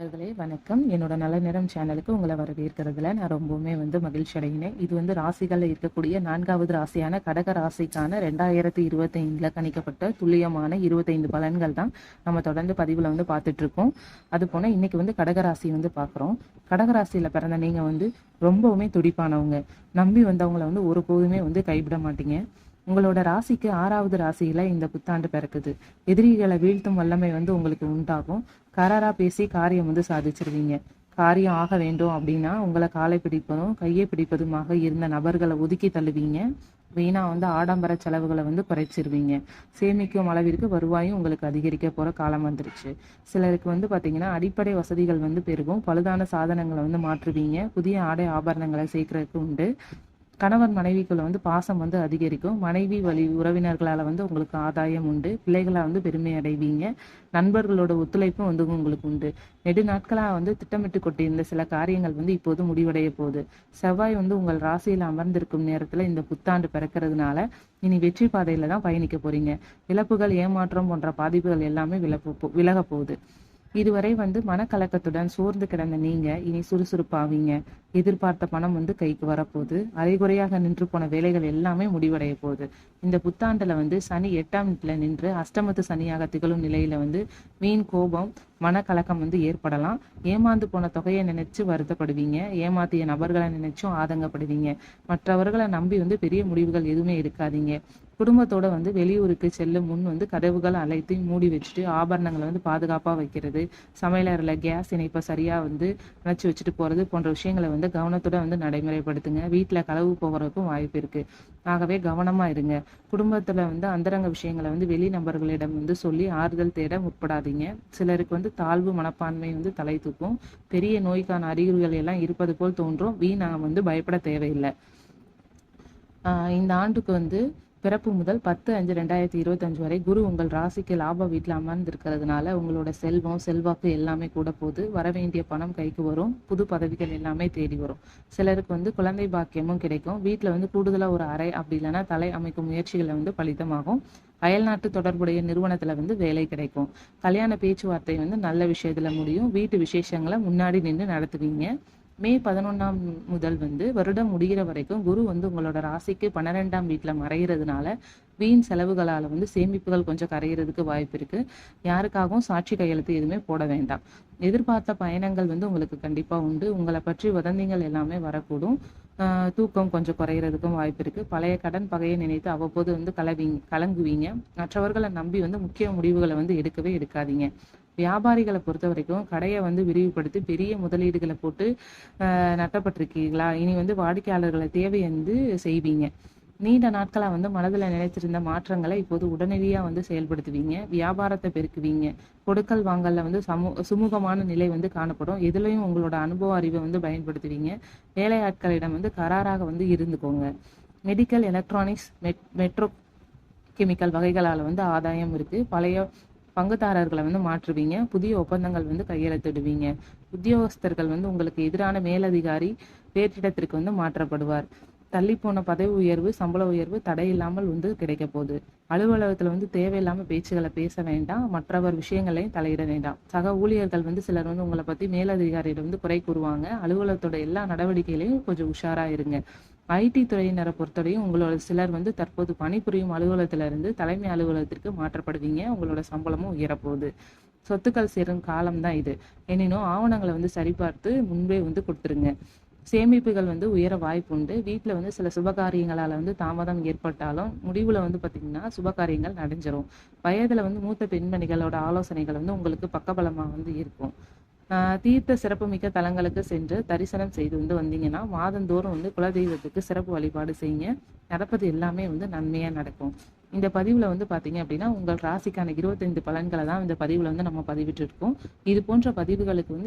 நண்பர்களே வணக்கம். என்னோட நல்ல நேரம் சேனலுக்கு உங்களை வரவேற்கிறதுல நான் ரொம்பவுமே வந்து மகிழ்ச்சி அடைகினேன் இது வந்து ராசிகளில் இருக்கக்கூடிய நான்காவது ராசியான கடக ராசிக்கான ரெண்டாயிரத்தி இருபத்தைந்தில் கணிக்கப்பட்ட துல்லியமான இருபத்தைந்து பலன்கள் தான் நம்ம தொடர்ந்து பதிவில் வந்து பார்த்துட்டு இருக்கோம் அது போனால் இன்னைக்கு வந்து கடக ராசி வந்து பார்க்குறோம். கடக ராசியில் பிறந்த நீங்கள் வந்து ரொம்பவுமே துடிப்பானவங்க. நம்பி வந்தவங்களை வந்து ஒருபோதுமே வந்து கைவிட மாட்டீங்க. உங்களோட ராசிக்கு ஆறாவது ராசியில இந்த புத்தாண்டு பிறக்குது. எதிரிகளை வீழ்த்தும் வல்லமை வந்து உங்களுக்கு உண்டாகும். கராரா பேசி காரியம் வந்து சாதிச்சிருவீங்க. காரியம் ஆக வேண்டும் அப்படின்னா உங்களை காலை பிடிப்பதும் கையை பிடிப்பதுமாக இருந்த நபர்களை ஒதுக்கி தள்ளுவீங்க. வீணா வந்து ஆடம்பர செலவுகளை வந்து குறைச்சிருவீங்க. சேமிக்கும் அளவிற்கு வருவாயும் உங்களுக்கு அதிகரிக்க போற காலம் வந்துருச்சு. சிலருக்கு வந்து பாத்தீங்கன்னா அடிப்படை வசதிகள் வந்து பெருகும். பழுதான சாதனங்களை வந்து மாற்றுவீங்க. புதிய ஆடை ஆபரணங்களை சேர்க்கறதுக்கு உண்டு. கணவன் மனைவிக்குள்ள வந்து பாசம் வந்து அதிகரிக்கும். மனைவி வழி உறவினர்களால் வந்து உங்களுக்கு ஆதாயம் உண்டு. பிள்ளைகளாக வந்து பெருமை அடைவீங்க. நண்பர்களோட ஒத்துழைப்பும் வந்து உங்களுக்கு உண்டு. நெடு நாட்களா வந்து திட்டமிட்டு கொண்டிருந்த சில காரியங்கள் வந்து இப்போது முடிவடைய போகுது. செவ்வாய் வந்து உங்கள் ராசியில் அமர்ந்திருக்கும் நேரத்தில் இந்த புத்தாண்டு பிறக்கிறதுனால இனி வெற்றி பாதையில் தான் பயணிக்க போறீங்க. இழப்புகள் ஏமாற்றம் போன்ற பாதிப்புகள் எல்லாமே விலக விலக போகுது. இதுவரை வந்து மனக்கலக்கத்துடன் சோர்ந்து கிடந்த நீங்க இனி சுறுசுறுப்பாவீங்க. எதிர்பார்த்த பணம் வந்து கைக்கு வரப்போகுது. அரைகுறையாக நின்று போன வேலைகள் எல்லாமே முடிவடைய போகுது. இந்த புத்தாண்டுல வந்து சனி எட்டாம் வீட்டுல நின்று அஷ்டமத்து சனியாக திகழும் நிலையில வந்து மீன் கோபம் மனக்கலக்கம் வந்து ஏற்படலாம். ஏமாந்து போன தொகையை நினைச்சு வருத்தப்படுவீங்க. ஏமாத்திய நபர்களை நினைச்சும் ஆதங்கப்படுவீங்க. மற்றவர்களை நம்பி வந்து பெரிய முடிவுகள் எதுவுமே எடுக்காதீங்க. குடும்பத்தோட வந்து வெளியூருக்கு செல்லும் முன் வந்து கதவுகள் அழைத்து மூடி வச்சுட்டு ஆபரணங்களை வந்து பாதுகாப்பாக வைக்கிறது. சமையலறையில் கேஸ் இணைப்பை சரியாக வந்து அணைச்சி வச்சுட்டு போகிறது போன்ற விஷயங்களை வந்து கவனத்தோட வந்து நடைமுறைப்படுத்துங்க. வீட்டில் களவு போகிறதுக்கும் வாய்ப்பு இருக்குது ஆகவே கவனமாக இருங்க. குடும்பத்தில் வந்து அந்தரங்க விஷயங்களை வந்து வெளி நபர்களிடம் வந்து சொல்லி ஆறுதல் தேட முற்படாதீங்க. சிலருக்கு வந்து தாழ்வு மனப்பான்மை வந்து தலை தூக்கும். பெரிய நோய்க்கான அறிகுறிகள் எல்லாம் இருப்பது போல் தோன்றும். வீணா வந்து பயப்பட தேவையில்லை. ஆஹ் இந்த ஆண்டுக்கு வந்து பிறப்பு முதல் பத்து அஞ்சு ரெண்டாயிரத்தி இருபத்தஞ்சு வரை குரு உங்கள் ராசிக்கு லாப வீட்டில் அமர்ந்திருக்கிறதுனால உங்களோட செல்வம் செல்வாக்கு எல்லாமே கூட போது வர வேண்டிய பணம் கைக்கு வரும் புது பதவிகள் எல்லாமே தேடி வரும். சிலருக்கு வந்து குழந்தை பாக்கியமும் கிடைக்கும். வீட்டில் வந்து கூடுதலாக ஒரு அறை அப்படி இல்லைன்னா தலை அமைக்கும் முயற்சிகளை வந்து பலிதமாகும். அயல்நாட்டு தொடர்புடைய நிறுவனத்துல வந்து வேலை கிடைக்கும். கல்யாண பேச்சுவார்த்தை வந்து நல்ல விஷயத்துல முடியும். வீட்டு விசேஷங்களை முன்னாடி நின்று நடத்துவீங்க. மே பதினொன்றாம் முதல் வந்து வருடம் முடிகிற வரைக்கும் குரு வந்து உங்களோட ராசிக்கு பன்னிரெண்டாம் வீட்டில் மறைகிறதுனால வீண் செலவுகளால வந்து சேமிப்புகள் கொஞ்சம் கரையிறதுக்கு வாய்ப்பு இருக்கு. யாருக்காகவும் சாட்சி கையெழுத்து எதுவுமே போட வேண்டாம். எதிர்பார்த்த பயணங்கள் வந்து உங்களுக்கு கண்டிப்பாக உண்டு. உங்களை பற்றி வதந்திகள் எல்லாமே வரக்கூடும். ஆஹ் தூக்கம் கொஞ்சம் குறையிறதுக்கும் வாய்ப்பு இருக்கு. பழைய கடன் பகையை நினைத்து அவ்வப்போது வந்து கலவிங் கலங்குவீங்க. மற்றவர்களை நம்பி வந்து முக்கிய முடிவுகளை வந்து எடுக்கவே எடுக்காதீங்க. வியாபாரிகளை பொறுத்த வரைக்கும் கடையை வந்து விரிவுபடுத்தி பெரிய முதலீடுகளை போட்டு நட்டப்பட்டிருக்கீங்களா? இனி வந்து வாடிக்கையாளர்களை தேவை வந்து செய்வீங்க. நீண்ட நாட்களாக வந்து மனதில் நினைச்சிருந்த மாற்றங்களை இப்போது உடனடியாக வந்து செயல்படுத்துவீங்க. வியாபாரத்தை பெருக்குவீங்க. கொடுக்கல் வாங்கலில் வந்து சமூ சுமூகமான நிலை வந்து காணப்படும். எதுலயும் உங்களோட அனுபவ அறிவை வந்து பயன்படுத்துவீங்க. வேலையாட்களிடம் வந்து கராராக வந்து இருந்துக்கோங்க. மெடிக்கல் எலக்ட்ரானிக்ஸ் மெட் மெட்ரோ கெமிக்கல் வகைகளால் வந்து ஆதாயம் இருக்குது பழைய பங்குதாரர்களை வந்து மாற்றுவீங்க. புதிய ஒப்பந்தங்கள் வந்து கையெழுத்திடுவீங்க. உத்தியோகஸ்தர்கள் வந்து உங்களுக்கு எதிரான மேலதிகாரி வேற்றிடத்திற்கு வந்து மாற்றப்படுவார். தள்ளி போன பதவி உயர்வு சம்பள உயர்வு தடையில்லாமல் வந்து கிடைக்க போகுது. அலுவலகத்துல வந்து தேவையில்லாம பேச்சுகளை பேச வேண்டாம். மற்றவர் விஷயங்களையும் தலையிட வேண்டாம். சக ஊழியர்கள் வந்து சிலர் வந்து உங்களை பத்தி மேலதிகாரியிடம் வந்து குறை கூறுவாங்க. அலுவலகத்தோட எல்லா நடவடிக்கைகளையும் கொஞ்சம் உஷாரா இருங்க. ஐடி துறையினரை பொறுத்தவரையும் உங்களோட சிலர் வந்து தற்போது பணிபுரியும் அலுவலகத்திலிருந்து தலைமை அலுவலகத்திற்கு மாற்றப்படுவீங்க. உங்களோட சம்பளமும் உயரப்போகுது. சொத்துக்கள் சேரும் காலம் தான் இது. எனினும் ஆவணங்களை வந்து சரிபார்த்து முன்பே வந்து கொடுத்துருங்க. சேமிப்புகள் வந்து உயர வாய்ப்பு உண்டு. வீட்டில் வந்து சில சுபகாரியங்களால் வந்து தாமதம் ஏற்பட்டாலும் முடிவில் வந்து பார்த்திங்கன்னா சுபகாரியங்கள் நடைஞ்சிரும். வயதில் வந்து மூத்த பெண்மணிகளோட ஆலோசனைகள் வந்து உங்களுக்கு பக்கபலமாக வந்து இருக்கும். தீர்த்த சிறப்புமிக்க தலங்களுக்கு சென்று தரிசனம் செய்து வந்து வந்தீங்கன்னா மாதந்தோறும் வந்து குலதெய்வத்துக்கு சிறப்பு வழிபாடு செய்யுங்க. நடப்பது எல்லாமே வந்து நன்மையாக நடக்கும். இந்த பதிவில் வந்து பார்த்தீங்க அப்படின்னா உங்கள் ராசிக்கான இருபத்தைந்து பலன்களை தான் இந்த பதிவில் வந்து நம்ம பதிவிட்டு இருக்கோம் இது போன்ற பதிவுகளுக்கு வந்து